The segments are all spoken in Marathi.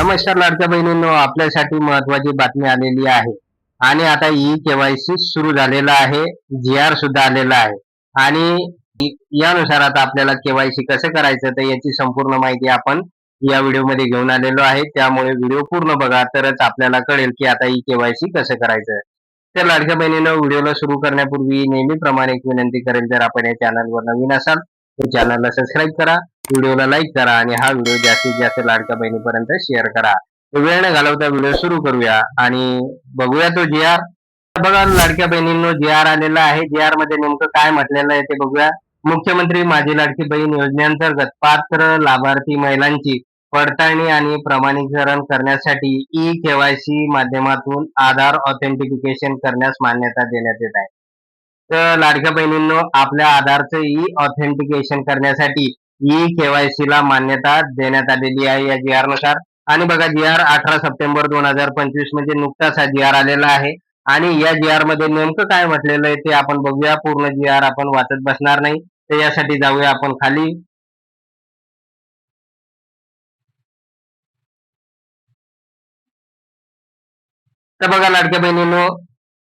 नमस्कार लाडक्या बहिणींनो आपल्यासाठी महत्वाची बातमी आलेली आहे. आणि आता ई केवायसी सुरू झालेला आहे जी आर सुद्धा आलेला आहे. आणि यानुसार आता आपल्याला केवायसी कसं करायचं तर याची संपूर्ण माहिती आपण या व्हिडिओमध्ये घेऊन आलेलो आहे. त्यामुळे व्हिडिओ पूर्ण बघा तरच आपल्याला कळेल की आता ई केवायसी कसं करायचं. तर लाडक्या बहिणीनं व्हिडिओला सुरू करण्यापूर्वी नेहमीप्रमाणे एक विनंती करेल जर आपण या चॅनलवर नवीन असाल तर चॅनलला सबस्क्राईब करा. व्हिडिओला लाईक करा आणि हा व्हिडिओ जास्तीत जास्त लाडक्या बहिणीपर्यंत शेअर करा. वेळ न घालवता व्हिडिओ सुरू करूया आणि बघूया तो जी आर बघा लाडक्या बहिणींनो जी आर आलेला आहे. जी आरमध्ये नेमकं काय म्हटलेलं आहे ते बघूया. मुख्यमंत्री माझी लाडकी बहीण योजनेअंतर्गत पात्र लाभार्थी महिलांची पडताळणी आणि प्रमाणीकरण करण्यासाठी ई केवायसी माध्यमातून आधार ऑथेंटिफिकेशन करण्यास मान्यता देण्यात येत आहे. तर लाडक्या बहिणींनो आपल्या आधारचं e ई ऑथेंटिकेशन करण्यासाठी ई केवायसी ला मान्यता देण्यात आलेली आहे या जी आरनुसार. आणि बघा जी आर अठरा सप्टेंबर दोन हजार पंचवीस म्हणजे नुकताच हा जी आर आलेला आहे. आणि या जी आरमध्ये नेमकं काय म्हटलेलं आहे ते आपण बघूया. पूर्ण जी आर आपण वाचत बसणार नाही. तर यासाठी जाऊया आपण खाली. तर बघा लाडक्या बहिणींनो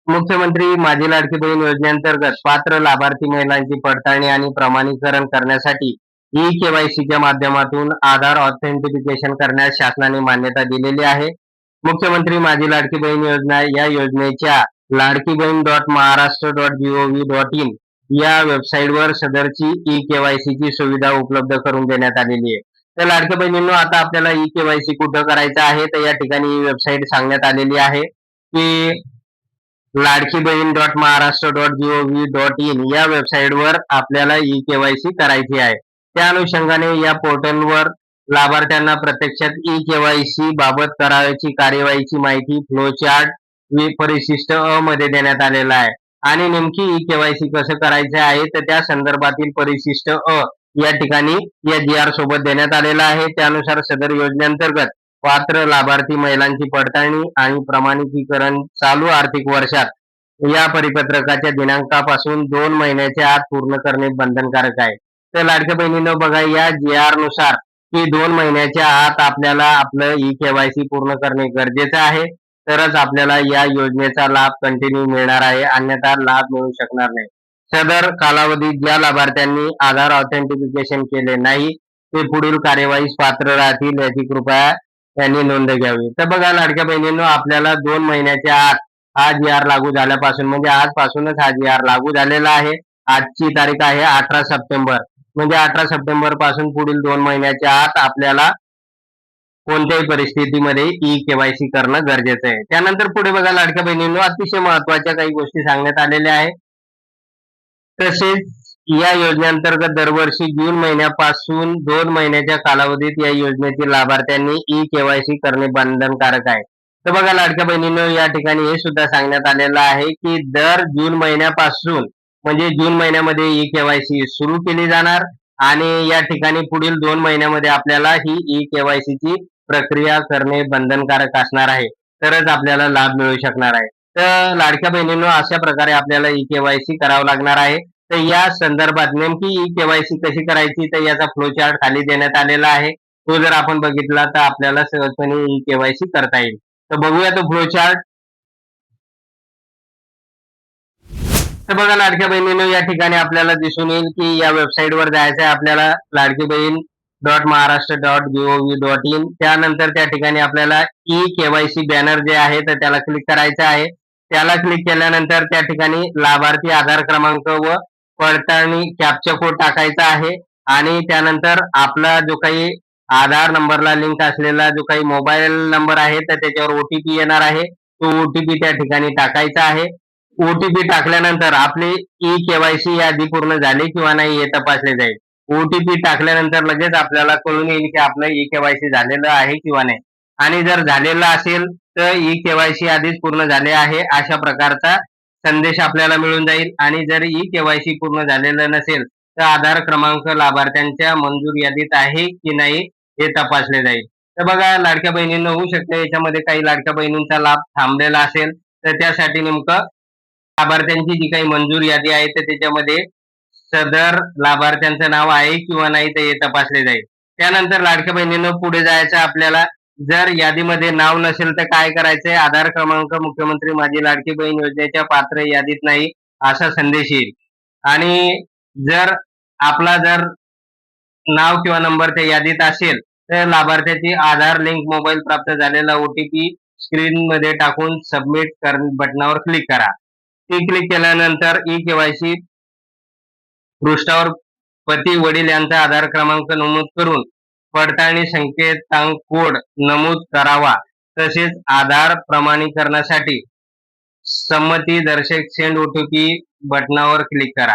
मुख्यमंत्री माझी लाडकी बहीण योजनेअंतर्गत पात्र लाभार्थी महिलांची पडताळणी आणि प्रमाणीकरण करण्यासाठी ई केवायसीच्या माध्यमातून आधार ऑथेंटिफिकेशन करण्यास शासनाने मान्यता दिलेली आहे. मुख्यमंत्री माझी लाडकी बहीण योजना या योजनेच्या Ladki Bahin dot Maharashtra dot G O V dot in या वेबसाईटवर सदरची ई केवायसीची सुविधा उपलब्ध करून देण्यात आलेली आहे. तर लाडक्या बहिणींनो आता आपल्याला ई केवायसी कुठं करायचं आहे तर या ठिकाणी ही वेबसाईट सांगण्यात आलेली आहे की Ladki Bahin dot Maharashtra dot G O V dot in या वेबसाईटवर आपल्याला ई केवायसी करायची आहे. त्या अनुषंगाने या पोर्टलवर लाभार्थ्यांना प्रत्यक्षात ई केवायसी बाबत करावयाची कार्यवाहीची माहिती फ्लो चार्ट परिशिष्ट अ मध्ये देण्यात आलेला आहे. आणि नेमकी ई केवायसी कसं करायचं आहे तर त्या संदर्भातील परिशिष्ट अ या ठिकाणी या जी आर सोबत देण्यात आलेला आहे. त्यानुसार सदर योजनेअंतर्गत पात्र लाभार्थी महिलांची पडताळणी आणि प्रमाणितीकरण चालू आर्थिक वर्षात या परिपत्रकाच्या दिनांकापासून दोन महिन्याच्या आत पूर्ण करणे बंधनकारक आहे. तर लाडक्या बहिणीनं बघा या जी आरनुसार की दोन महिन्याच्या आत आपल्याला आपलं ई केवायसी पूर्ण करणे गरजेचं आहे. तरच आपल्याला या योजनेचा लाभ कंटिन्यू मिळणार आहे. अन्यथा लाभ मिळू शकणार नाही. सदर कालावधीत ज्या लाभार्थ्यांनी आधार ऑथेंटिफिकेशन केले नाही ते पुढील कार्यवाहीस पात्र राहतील याची कृपया त्यांनी नोंद घ्यावी. तर बघा लाडक्या बहिणींनो आपल्याला दोन महिन्याच्या आत हा जी आर लागू झाल्यापासून म्हणजे आजपासूनच हा जी आर लागू झालेला आहे. आजची तारीख आहे अठरा सप्टेंबर. म्हणजे अठरा सप्टेंबरपासून पुढील दोन महिन्याच्या आत आपल्याला कोणत्याही परिस्थितीमध्ये ई केवायसी करणं गरजेचं आहे. त्यानंतर पुढे बघा लाडक्या बहिणींनो अतिशय महत्त्वाच्या काही गोष्टी सांगण्यात आलेल्या आहेत. तसेच या योजनेअंतर्गत दरवर्षी जून महिन्यापासून दोन महिन्याच्या कालावधीत या योजनेतील लाभार्थ्यांनी ई केवायसी करणे बंधनकारक आहे. तर बघा लाडक्या बहिणींनो या ठिकाणी हे सुद्धा सांगण्यात आलेलं आहे की दर जून महिन्यापासून म्हणजे जून महिन्यामध्ये ई केवायसी सुरू केली जाणार आणि या ठिकाणी पुढील दोन महिन्यामध्ये आपल्याला ही ई केवायसीची प्रक्रिया करणे बंधनकारक असणार आहे. तरच आपल्याला लाभ मिळू शकणार आहे. तर लाडक्या बहिणींनो अशा प्रकारे आपल्याला ई केवायसी करावं लागणार आहे. तर या संदर्भात नेमकी ई केवायसी कशी करायची तर याचा फ्लो चार्ट खाली देण्यात आलेला आहे. तो जर आपण बघितला तर आपल्याला सहजपणे ई केवायसी करता येईल. तर बघूया तो फ्लो चार्ट तर बघा लाडक्या बहिणीनं या ठिकाणी आपल्याला दिसून येईल की या वेबसाईट वर जायचं आहे आपल्याला Ladki Bahin dot Maharashtra dot G O V dot in त्यानंतर त्या ठिकाणी आपल्याला ई केवायसी बॅनर जे आहे तर त्याला क्लिक करायचं आहे. त्याला क्लिक केल्यानंतर त्या ठिकाणी लाभार्थी आधार क्रमांक व पडताळणी कॅप्चा कोड टाकायचा आहे. आणि त्यानंतर आपला जो काही आधार नंबरला लिंक असलेला जो काही मोबाईल नंबर आहे तर त्याच्यावर ओटीपी येणार आहे. तो ओटीपी त्या ठिकाणी टाकायचा आहे. ओटीपी टाकल्यानंतर आपली ई केवायसी यादी पूर्ण झाली किंवा नाही हे तपासले जाईल. ओटीपी टाकल्यानंतर लगेच आपल्याला कळून येईल की आपलं ई केवायसी झालेलं आहे किंवा नाही. आणि जर झालेलं असेल तर ई केवायसी आधीच पूर्ण झाले आहे अशा प्रकारचा संदेश आपल्याला मिळून जाईल. आणि जर ई केवायसी पूर्ण झालेलं नसेल तर आधार क्रमांक लाभार्थ्यांच्या मंजूर यादीत आहे की नाही हे तपासले जाईल. तर बघा लाडक्या बहिणींना होऊ शकते याच्यामध्ये काही लाडक्या बहिणींचा लाभ थांबलेला असेल तर त्यासाठी नेमकं लाभार्थ्यांची जी काही मंजूर यादी आहे तर त्याच्यामध्ये सदर लाभार्थ्यांचं नाव आहे किंवा नाही ते तपासले जाईल. त्यानंतर लाडक्या बहिणीनं पुढे जायचं आपल्याला जर यादीमध्ये नाव नसेल तर काय करायचंय? आधार क्रमांक मुख्यमंत्री माझी लाडकी बहीण योजनेच्या पात्र यादीत नाही असा संदेश येईल. आणि जर आपला जर नाव किंवा नंबर त्या यादीत असेल तर लाभार्थ्याची आधार लिंक मोबाईल प्राप्त झालेला ओटीपी स्क्रीन मध्ये टाकून सबमिट कर बटनावर क्लिक करा. ती क्लिक केल्यानंतर ई केवायसी पृष्ठावर पती वडील यांचा आधार क्रमांक नमूद करून पडताळणी संकेतांक कोड नमूद करावा. तसेच आधार प्रमाणीकरणासाठी संमती दर्शक सेंड ओटीपी बटनावर क्लिक करा.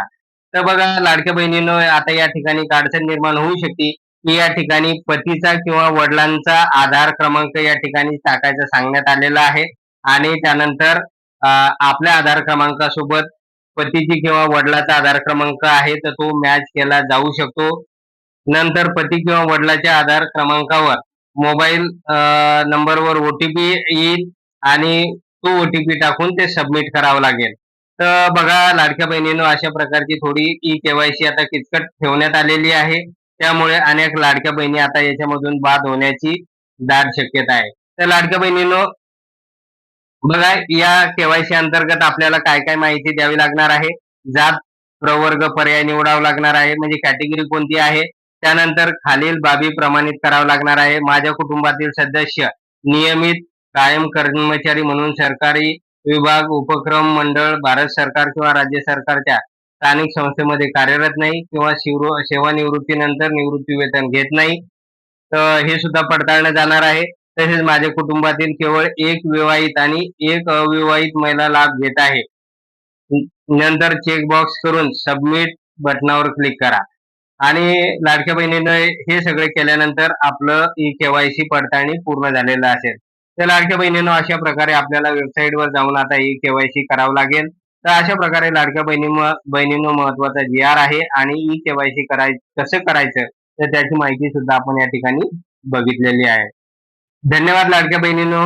तर बघा लाडक्या बहिणीनं आता या ठिकाणी अडचण निर्माण होऊ शकते. की या ठिकाणी पतीचा किंवा वडिलांचा आधार क्रमांक या ठिकाणी टाकायचा सांगण्यात आलेला आहे. आणि त्यानंतर आपल्या आधार क्रमांकासोबत पतीची किंवा वडिलाचा आधार क्रमांक आहे तर तो मॅच केला जाऊ शकतो. नंतर पती किंवा वडिलाच्या आधार क्रमांकावर मोबाईल नंबरवर ओटीपी येईल आणि तो ओटीपी टाकून ते सबमिट करावं लागेल. तर बघा लाडक्या बहिणीनं अशा प्रकारची थोडी ई केवायसी आता किचकट ठेवण्यात आलेली आहे. त्यामुळे अनेक लाडक्या बहिणी आता याच्यामधून बाद होण्याची दाट शक्यता आहे. तर लाडक्या बहिणीनं बघा या केवायसी अंतर्गत आपल्याला काय काय माहिती द्यावी लागणार आहे? जात प्रवर्ग पर्याय निवडावा लागणार आहे. म्हणजे कॅटेगरी कोणती आहे? त्यानंतर खालील बाबी प्रमाणित करावं लागणार आहे. माझ्या कुटुंबातील सदस्य नियमित कायम कर्मचारी म्हणून सरकारी विभाग उपक्रम मंडळ भारत सरकार किंवा राज्य सरकारच्या स्थानिक संस्थेमध्ये कार्यरत नाही किंवा सेवानिवृत्तीनंतर निवृत्ती वेतन घेत नाही. तर हे सुद्धा पडताळलं जाणार आहे. तसेच माझ्या कुटुंबातील केवळ एक विवाहित आणि एक अविवाहित महिला लाभ घेत आहे. नंतर चेकबॉक्स करून सबमिट बटनावर क्लिक करा. आणि लाडक्या बहिणीनं हे सगळे केल्यानंतर आपलं ई केवायसी पडताळणी पूर्ण झालेलं असेल. तर लाडक्या बहिणीनं अशा प्रकारे आपल्याला वेबसाईटवर जाऊन आता ई केवायसी करावं लागेल. तर अशा प्रकारे लाडक्या बहिणी बहिणीनं महत्त्वाचा जी आर आहे आणि ई केवायसी कराय कसं करायचं? तर त्याची माहिती सुद्धा आपण या ठिकाणी बघितलेली आहे. धन्यवाद लाडक्या बहिणीनो.